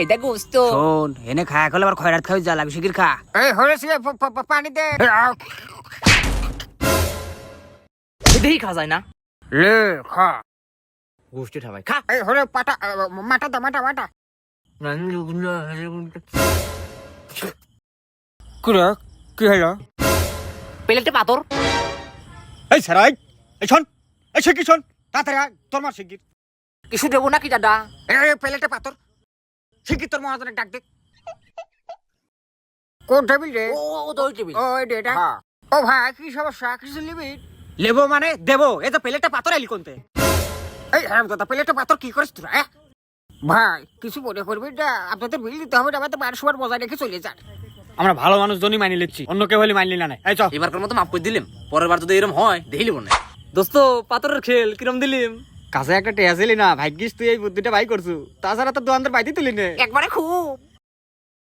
এটা গোস্ত। শোন এনে খায়া খেলে আবার খয়রাত খাই যা লাগবে শিগির খা। এই হয়েছে পানি দে। এটাই খাওয়া যায় না। লে খা। ঠাবাই খা। এই হলে পাটা মাটা দা মাটা মাটা। কি হলো প্লেটে পাথর। এই সারাই এই শোন এই শিগগির শোন তাড়াতাড়ি আয়, তোর মার শিগগির। কিছু দেবো নাকি দাদা? এই প্লেটে পাথর। শিগগির তোর মহাজনের ডাক দে। কোন টেবিল রে? ও ও দই টেবিল। ও এই ডেটা ও ভাই কি সমস্যা? কিছু নিবি? লেবো মানে দেবো। এই তো প্লেটে পাথর এলি কোনতে? এই হ্যাঁ দাদা প্লেটে পাথর কি করিস তোরা হ্যাঁ? ভাই কিছু মনে করবি না। আপনাদের বিল দিতে হবে না আমাদের মান সবার বজায় রেখে চলে যান। আমরা ভালো মানুষ জনই মানি লিচ্ছি অন্য কেউ হলে মানলি না নাই এই চ এবারকার মতো মাপ করে দিলাম। পরের বার যদি এরকম হয় দেখে লিব না দোস্ত পাথরের খেল কিরম দিলিম? কাছে একটা টেয়া ছিলি না, ভাগ্যিস তুই এই বুদ্ধিটা ভাই করছু। তাছাড়া তো দোকানদার বাইতে তুলি নে একবারে খুব।